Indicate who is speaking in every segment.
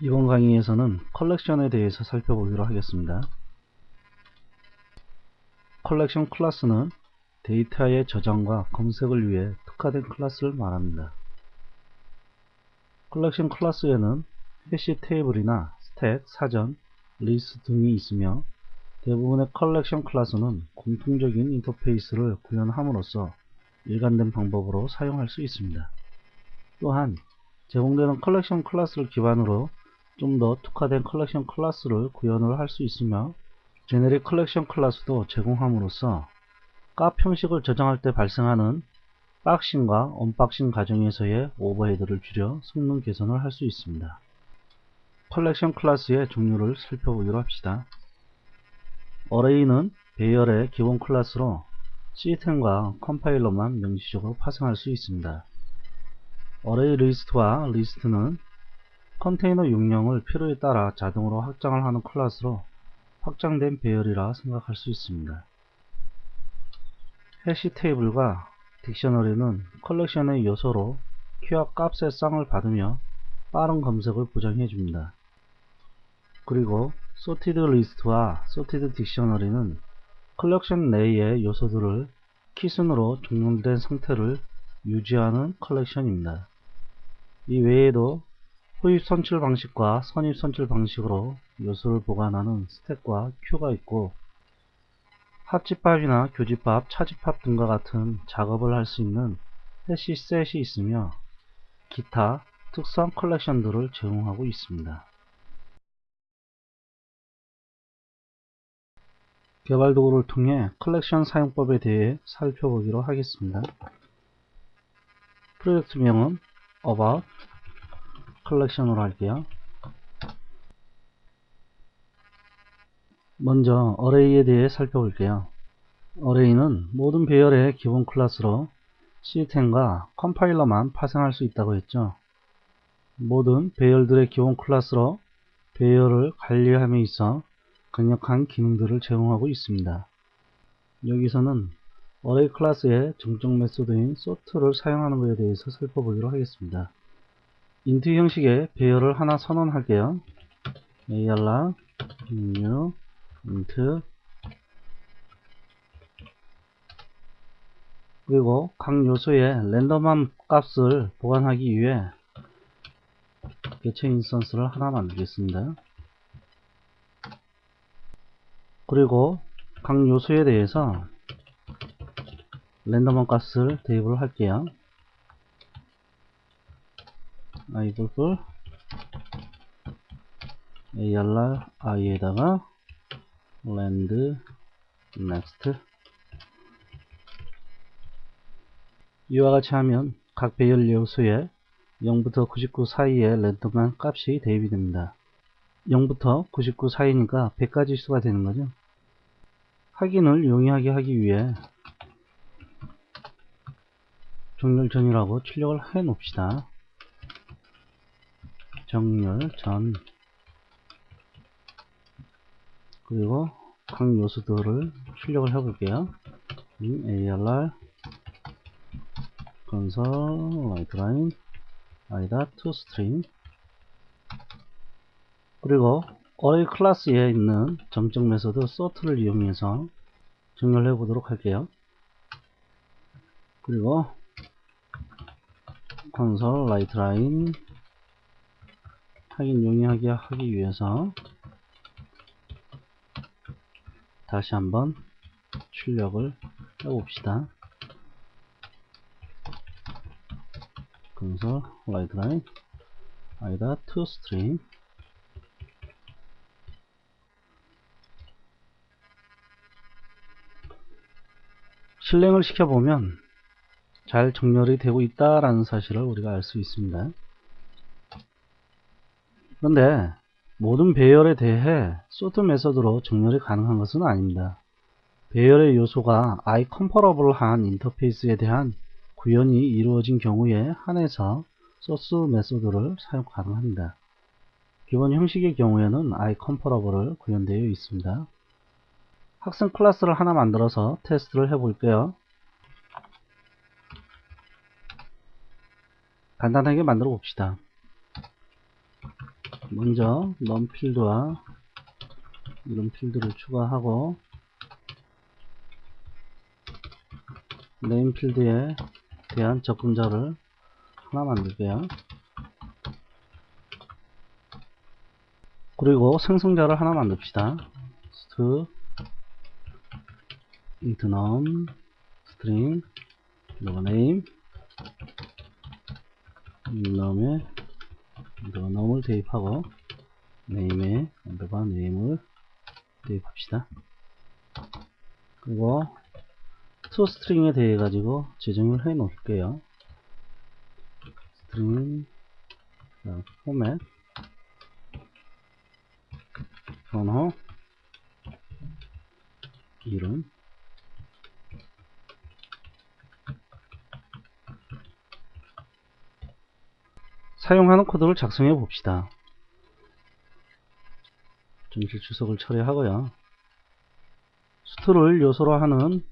Speaker 1: 이번 강의에서는 컬렉션에 대해서 살펴보기로 하겠습니다. 컬렉션 클래스는 데이터의 저장과 검색을 위해 특화된 클래스를 말합니다. 컬렉션 클래스에는 해시 테이블이나 스택, 사전, 리스트 등이 있으며 대부분의 컬렉션 클래스는 공통적인 인터페이스를 구현함으로써 일관된 방법으로 사용할 수 있습니다. 또한 제공되는 컬렉션 클래스를 기반으로 좀 더 특화된 컬렉션 클래스를 구현을 할 수 있으며 제네릭 컬렉션 클래스도 제공함으로써 값 형식을 저장할 때 발생하는 박싱과 언박싱 과정에서의 오버헤드를 줄여 성능 개선을 할 수 있습니다. 컬렉션 클래스의 종류를 살펴보기로 합시다. 어레이는 배열의 기본 클래스로 시스템과 컴파일러만 명시적으로 파생할 수 있습니다. 어레이 리스트와 리스트는 컨테이너 용량을 필요에 따라 자동으로 확장을 하는 클래스로 확장된 배열이라 생각할 수 있습니다. 해시 테이블과 딕셔너리는 컬렉션의 요소로 키와 값의 쌍을 받으며 빠른 검색을 보장해 줍니다. 그리고 소티드 리스트와 소티드 딕셔너리는 컬렉션 내의 요소들을 키순으로 종료된 상태를 유지하는 컬렉션입니다. 이 외에도 후입 선출 방식과 선입 선출 방식으로 요소를 보관하는 스택과 큐가 있고 합집합이나 교집합, 차집합 등과 같은 작업을 할 수 있는 해시 셋이 있으며 기타 특수한 컬렉션들을 제공하고 있습니다. 개발 도구를 통해 컬렉션 사용법에 대해 살펴보기로 하겠습니다. 프로젝트명은 about 컬렉션으로 할게요. 먼저 어레이에 대해 살펴볼게요. 어레이는 모든 배열의 기본 클래스로 시스템과 컴파일러만 파생할 수 있다고 했죠. 모든 배열들의 기본 클래스로 배열을 관리함에 있어 강력한 기능들을 제공하고 있습니다. 여기서는 어레이 클래스의 정적 메소드인 sort를 사용하는 것에 대해서 살펴보기로 하겠습니다. 인트 형식의 배열을 하나 선언할게요. ARR new int 그리고 각 요소의 랜덤한 값을 보관하기 위해 개체 인스턴스를 하나 만들겠습니다. 그리고 각 요소에 대해서 랜덤한 값을 대입을 할게요. 아이돌풀 ARR i에다가 land next 이와 같이 하면 각 배열 요소에 0부터 99 사이에 랜덤한 값이 대입이 됩니다. 0부터 99 사이니까 100가지 수가 되는 거죠. 확인을 용이하게 하기 위해 정렬 전이라고 출력을 해 놓읍시다. 정렬 전 그리고 각 요소들을 출력을 해 볼게요. ARR 건설 라이트라인 아니다 toString 그리고 어레이 클래스에 있는 점적 메소드 sort를 이용해서 정렬해 보도록 할게요. 그리고 건설 라이트라인 확인 용이하게 하기 위해서 다시 한번 출력을 해봅시다. 건설 라이트라인 아이다 toString 실행을 시켜보면 잘 정렬이 되고 있다라는 사실을 우리가 알 수 있습니다. 그런데 모든 배열에 대해 소트 메서드로 정렬이 가능한 것은 아닙니다. 배열의 요소가 i 컴퍼러블한 인터페이스에 대한 구현이 이루어진 경우에 한해서 소스 메소드를 사용 가능합니다. 기본 형식의 경우에는 i 컴퍼러블을 구현되어 있습니다. 학생 클래스를 하나 만들어서 테스트를 해볼게요. 간단하게 만들어 봅시다. 먼저 non 필드와 이런 필드를 추가하고 네임 필드에 대한 접근자를 하나 만들게요. 그리고 생성자를 하나 만듭시다. st int num string 그리고 name num에 num을 대입하고 name에 언더바 name을 대입합시다. 그리고 toString에 대해 가지고 지정을 해 놓을게요. 자, format 번호 이름 사용하는 코드를 작성해 봅시다. 정실 주석을 처리하고요. 수트를 요소로 하는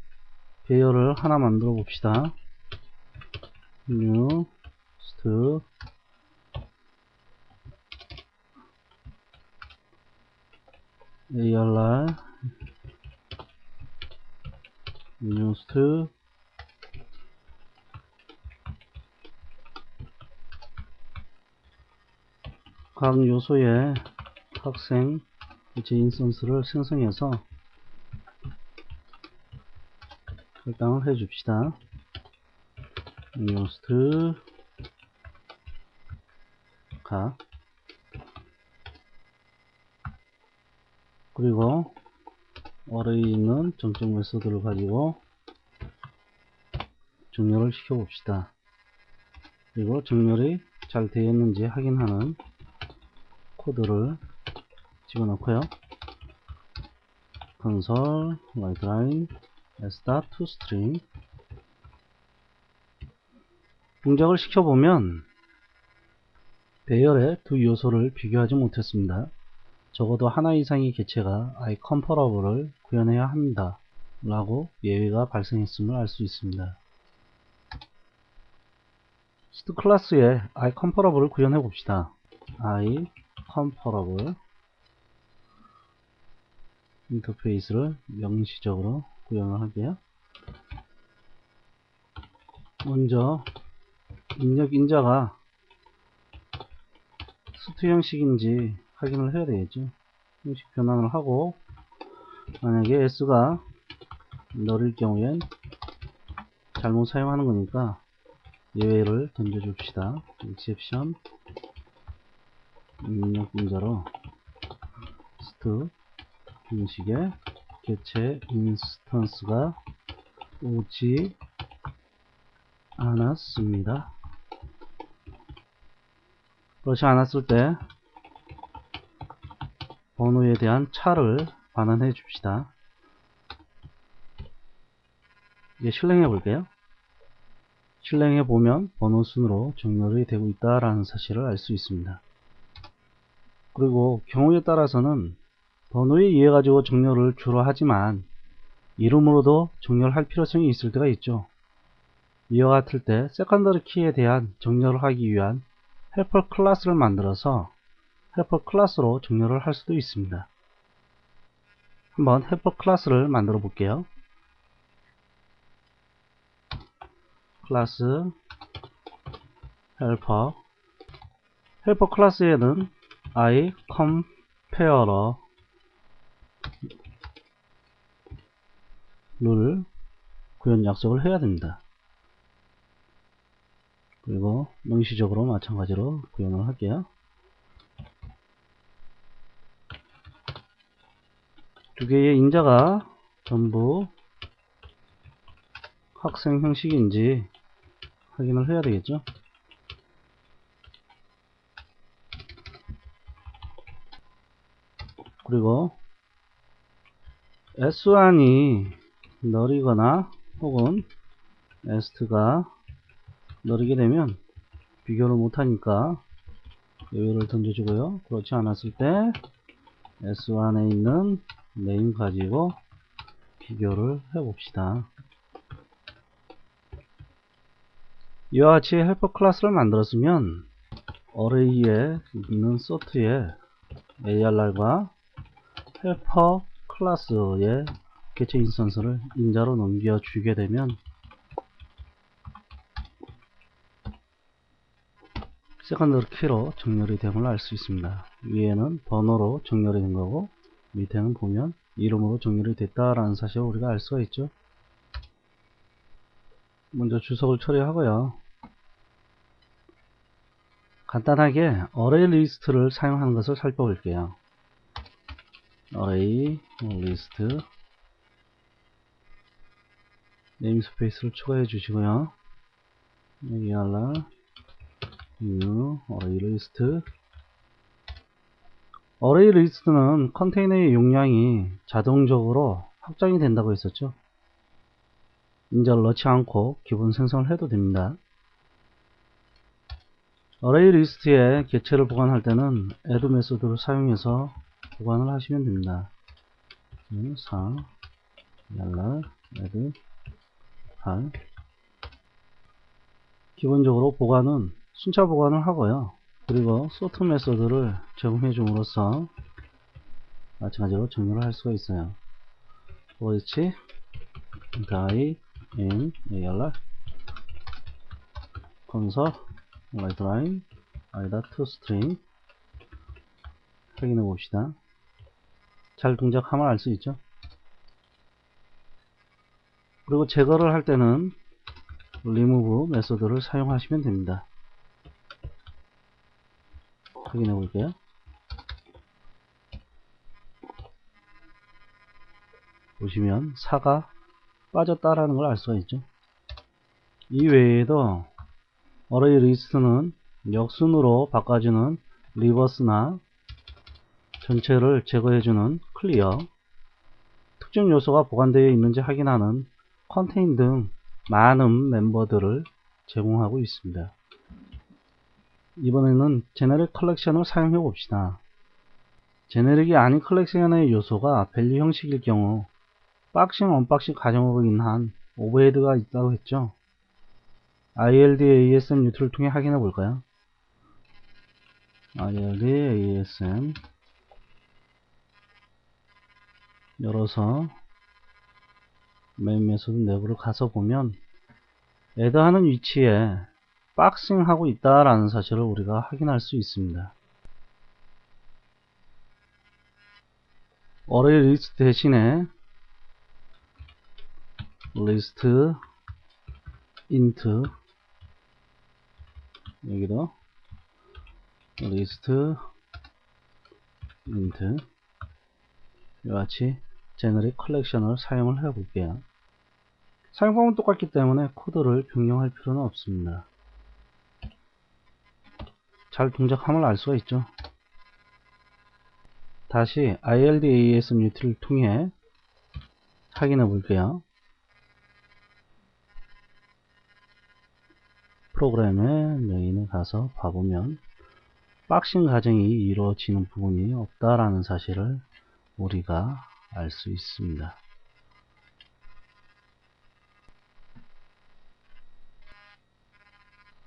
Speaker 1: 배열을 하나 만들어 봅시다. new st ARR new st 각 요소의 학생 제 인스턴스를 생성해서 설정을 해 줍시다. 뉴스트 가 그리고 어레이에 있는 정적 메소드를 가지고 정렬을 시켜 봅시다. 그리고 정렬이 잘 되었는지 확인하는 코드를 집어넣고요. console writeline start to string 동작을 시켜보면 배열의 두 요소를 비교하지 못했습니다. 적어도 하나 이상의 개체가 iComparable을 구현해야 합니다. 라고 예외가 발생했음을 알 수 있습니다. 스트 클래스에 iComparable을 구현해 봅시다. iComparable 인터페이스를 명시적으로 구현을 할게요. 먼저 입력 인자가 수트 형식인지 확인을 해야 되겠죠. 형식 변환을 하고 만약에 s가 너릴 경우엔 잘못 사용하는 거니까 예외를 던져 줍시다. exception 입력 인자로 st 형식의 개체 인스턴스가 오지 않았습니다. 그렇지 않았을 때 번호에 대한 차를 반환해 줍시다. 이제 실행해 볼게요. 실행해 보면 번호 순으로 정렬이 되고 있다라는 사실을 알 수 있습니다. 그리고 경우에 따라서는 번호에 의해 가지고 정렬을 주로 하지만 이름으로도 정렬할 필요성이 있을 때가 있죠. 이와 같을 때 세컨더리 키에 대한 정렬을 하기 위한 헬퍼 클래스를 만들어서 헬퍼 클래스로 정렬을 할 수도 있습니다. 한번 헬퍼 클래스를 만들어 볼게요. 클래스 헬퍼 헬퍼 클래스에는 i comparer 를 구현 약속을 해야 됩니다. 그리고 명시적으로 마찬가지로 구현을 할게요. 두 개의 인자가 전부 학생 형식인지 확인을 해야 되겠죠. 그리고 S1이 너리거나 혹은 에스트가 너리게 되면 비교를 못하니까 예외를 던져주고요. 그렇지 않았을 때 S1에 있는 네임 가지고 비교를 해봅시다. 이와 같이 헬퍼 클래스를 만들었으면 어레이에 있는 소트에 ARR과 헬퍼 클래스의 개체 인스턴스를 인자로 넘겨주게 되면 세컨드리 키로 정렬이 됨을 알 수 있습니다. 위에는 번호로 정렬이 된 거고 밑에는 보면 이름으로 정렬이 됐다라는 사실을 우리가 알 수가 있죠. 먼저 주석을 처리하고요. 간단하게 어레이 리스트를 사용하는 것을 살펴볼게요. 어레이 리스트 네임스페이스를 추가해 주시고요. 여기 알라 new 어레이 리스트 어레이 리스트는 컨테이너의 용량이 자동적으로 확장이 된다고 했었죠. 인자를 넣지 않고 기본 생성을 해도 됩니다. 어레이 리스트에 개체를 보관할 때는 add 메소드를 사용해서 보관을 하시면 됩니다. 4 yarlar add 8 기본적으로 보관은 순차 보관을 하고요. 그리고 sort 메소드를 제공해 줌으로써 마찬가지로 정렬을 할 수가 있어요. voice die in ARR console right line 아니다 to string 확인해 봅시다. 잘 동작하면 알 수 있죠. 그리고 제거를 할 때는 remove 메소드를 사용하시면 됩니다. 확인해 볼게요. 보시면 4가 빠졌다라는 걸 알 수가 있죠. 이 외에도 어레이 리스트는 역순으로 바꿔주는 리버스나 전체를 제거해주는 클리어 특정 요소가 보관되어 있는지 확인하는 컨테인 등 많은 멤버들을 제공하고 있습니다. 이번에는 제네릭 컬렉션을 사용해 봅시다. 제네릭이 아닌 컬렉션의 요소가 밸류 형식일 경우 박싱 언박싱 과정으로 인한 오버헤드가 있다고 했죠. ILD ASM 유트를 통해 확인해 볼까요? ILD ASM 열어서 메인 메소드 내부를 가서 보면 애드하는 위치에 박싱 하고 있다라는 사실을 우리가 확인할 수 있습니다. 어레이 리스트 대신에 리스트 인트 여기도 리스트 인트 이와 같이 제너릭 컬렉션을 사용을 해 볼게요. 사용법은 똑같기 때문에 코드를 변경할 필요는 없습니다. 잘 동작함을 알 수가 있죠. 다시 ILDASM 유틸을 통해 확인해 볼게요. 프로그램의 메인에 가서 봐보면 박싱 과정이 이루어지는 부분이 없다라는 사실을 우리가 알 수 있습니다.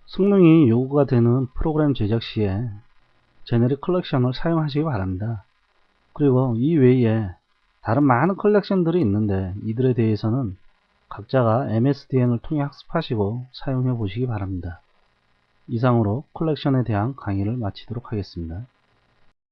Speaker 1: 성능이 요구가 되는 프로그램 제작 시에 제네릭 컬렉션을 사용하시기 바랍니다. 그리고 이 외에 다른 많은 컬렉션들이 있는데 이들에 대해서는 각자가 MSDN을 통해 학습하시고 사용해 보시기 바랍니다. 이상으로 컬렉션에 대한 강의를 마치도록 하겠습니다.